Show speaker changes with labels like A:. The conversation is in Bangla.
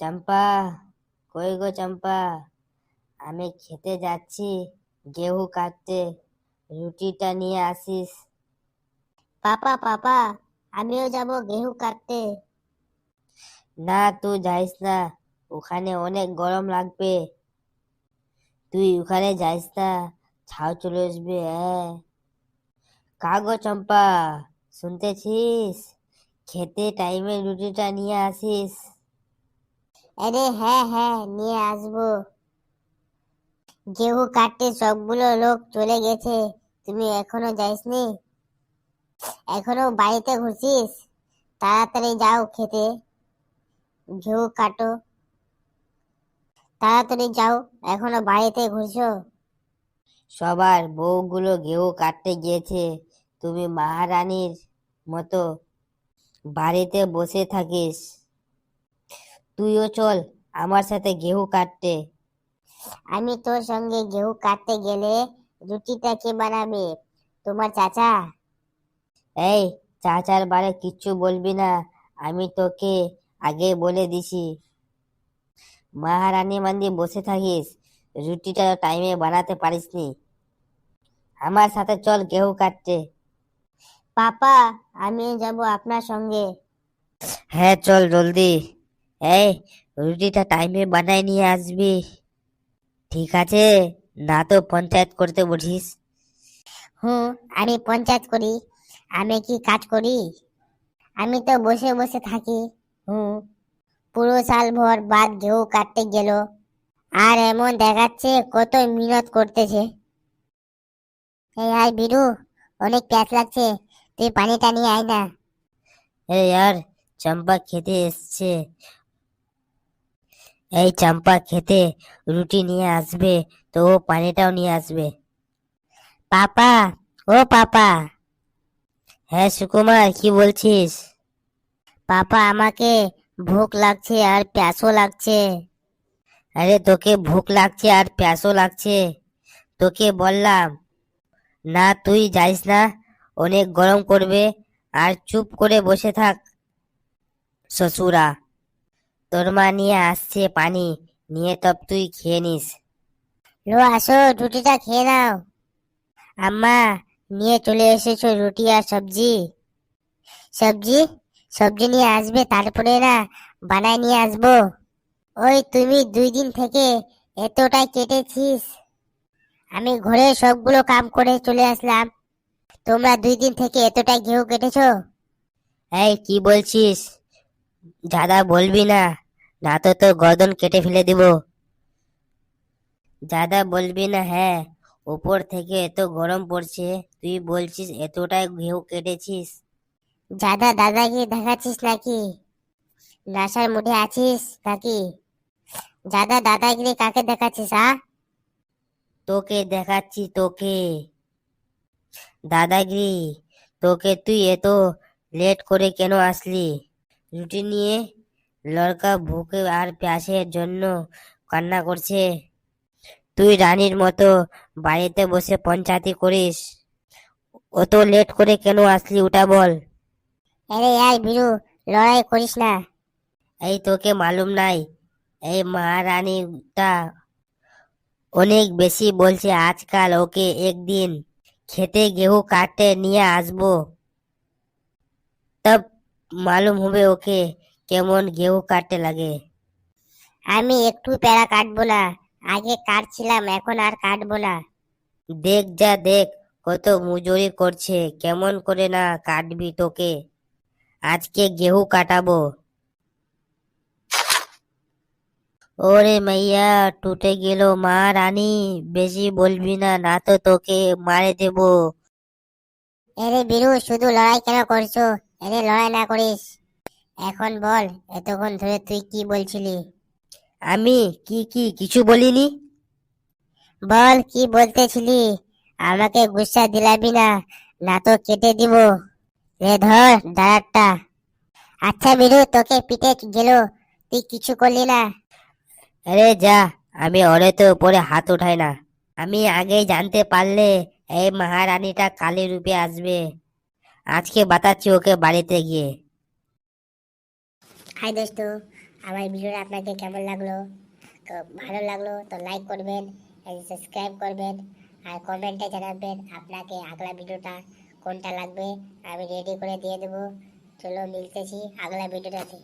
A: চম্পা কই গো চম্পা? আমি খেতে যাচ্ছি গেহু কাটতে রুটিটা নিয়ে আসিস। পাপা পাপা আমিও যাব গেহু কাটতে। না তুই যাইস না ওখানে অনেক গরম লাগবে। তুই ওখানে যাইস না ছাও চলে আসবে হ্যাঁ। কাগো চম্পা শুনতেছিস? খেতে টাইমে রুটিটা নিয়ে আসিস। আরে হ্যাঁ হ্যাঁ নিয়ে আসব। গেহু কাটতে সবগুলো লোক চলে গেছে। তুমি এখনও যাইসনি? এখনও বাড়িতে ঘুরছিস? তাড়াতাড়ি যাও খেতে। ঘেউ কাটো। তাড়াতাড়ি যাও, এখনও বাড়িতে ঘুরছো? সবার বউগুলো ঘেউ কাটতে গিয়েছে। তুমি মহারানীর মতো বাড়িতে বসে থাকিস। তুইও চল আমার সাথে গেহু কাটতে। আমি তোর সঙ্গে গেহু কাটতে গেলে রুটিটা কে বানাবে? তোমার চাচা? এই চাচার বারে কিচ্ছু বলবি না আমি তোকে আগে বলে দিছি। মহারানী মান্দি বসে থাকিস রুটিটা টাইমে বানাতে পারিসনি আমার সাথে চল গেহু কাটতে। পাপা আমি যাব আপনার সঙ্গে। হ্যাঁ চল জলদি। এই রুটিটা টাইমে বানাই নিয়ে আসবি। ঠিক আছে? না তো পঞ্চায়েত করতে বসিস। হুম আমি পঞ্চায়েত করি। আমি কি কাজ করি? আমি তো বসে বসে থাকি। হুম পুরো সাল ভর বাদ ঘেউ কাটতে গেল। আর এমন দেখাচ্ছে কত মিনত করতেছে। এই আয় বিরু অনেক প্যাস লাগছে। তুই পানিটা নিয়ে আয় না। এই আর চম্পা খেতে এসছে। এই চম্পা খেতে রুটি নিয়ে আসবে তো ও পানিটাও নিয়ে আসবে। পাপা, ও পাপা। হ্যাঁ সুকুমার, কি বলছিস? পাপা, আমাকে ভুক লাগছে আর প্যাসও লাগছে। আরে তোকে ভুক লাগছে আর প্যাসও লাগছে। তোকে বললাম, না তুই যাইস না, অনেক গরম করবে, আর চুপ করে বসে থাক, শ্বশুরা। তোর মা নিয়ে আসছে পানি, নিয়ে তব তুই খেয়ে নিস। লো, আসো, রুটিটা খেয়ে নাও। আম্মা, নিয়ে চলে এসেছ রুটি আর সবজি? সবজি? সবজি নিয়ে আসবে, তারপরে না বানায় নিয়ে আসব। ওই তুমি দুই দিন থেকে এতটাই কেটেছিস। আমি ঘরে সবগুলো কাম করে চলে আসলাম। তোমরা দুই দিন থেকে এতটাই ঘেউ কেটেছো? এই, কি বলছিস? দাদা বলবি না। না তো তোর গর্দন কেটে ফেলে দিব। দাদা বলবি না হ্যাঁ উপর থেকে এত গরম পড়ছে তুই বলছিস এতটাই ঘেউ কেটেছিস। দাদা দাদাকে দেখাচ্ছিস নাকি? নাসার মুঠে আছিস নাকি? দাদা দাদাগিরি কাকে দেখাচ্ছিস আ? তোকে দেখাচ্ছি তোকে। দাদাগিরি তোকে তুই এত লেট করে কেন আসলি? রুটি নিয়ে লড়কা ভুকে আর প্যাসের জন্য কান্না করছে। তুই রানীর মতো বাড়িতে বসে পঞ্চায়েতি করিস। অত লেট করে কেন আসলি ওটা বল। আরে আয় বিরু লড়াই করিস না। এই তোকে মালুম নাই। এই মহারানীটা অনেক বেশি বলছে আজকাল ওকে একদিন খেতে গেহু কাটতে নিয়ে আসব। তব মালুম হবে ওকে। কেমন গেহু কাটতে লাগে। আমি একটু প্যারা কাটবো না আগে কাটছিলাম এখন আর কাটবো না। দেখ যা দেখ কত মজুরি করছে কেমন করে না কাটবি তোকে। আজকে গেহু কাটাবো। ওরে মাইয়া টুটে গেল মা রানী বেশি বলবি না না তো তোকে মারে দেব। এরে বীরু শুধু লড়াই কেন করছ? এরে লড়াই না করিস। এখন বল, এতক্ষণ ধরে তুই কি বলছিলি? আমি কি কি, কিছু বলিনি? বল, কি বলতেছিলি? আমাকে গুসা দিলাবি না না তো কেটে দিব। রে ধর দাঁড়াটা আচ্ছা বীরু, তোকে পিটে গেল, তুই কিছু করলি না। আরে যা, আমি ওরে তো উপরে হাত উঠাই না। আমি আগে জানতে পারলে এই মহারানীটা কালী রূপে আসবে। আজকে বাতাচ্ছি ওকে বাড়িতে গিয়ে।
B: হাই দোস্ত। আমার ভিডিওটা আপনাকে কেমন লাগল? তো ভালো লাগল, তো লাইক করবেন সাবস্ক্রাইব করবেন, আর কমেন্টে জানাবেন আপনাকে আগলা ভিডিওটা কোনটা লাগবে, আমি রেডি করে দিয়ে দেবো। চলো, মিলতেছি আগলা ভিডিওটাতে।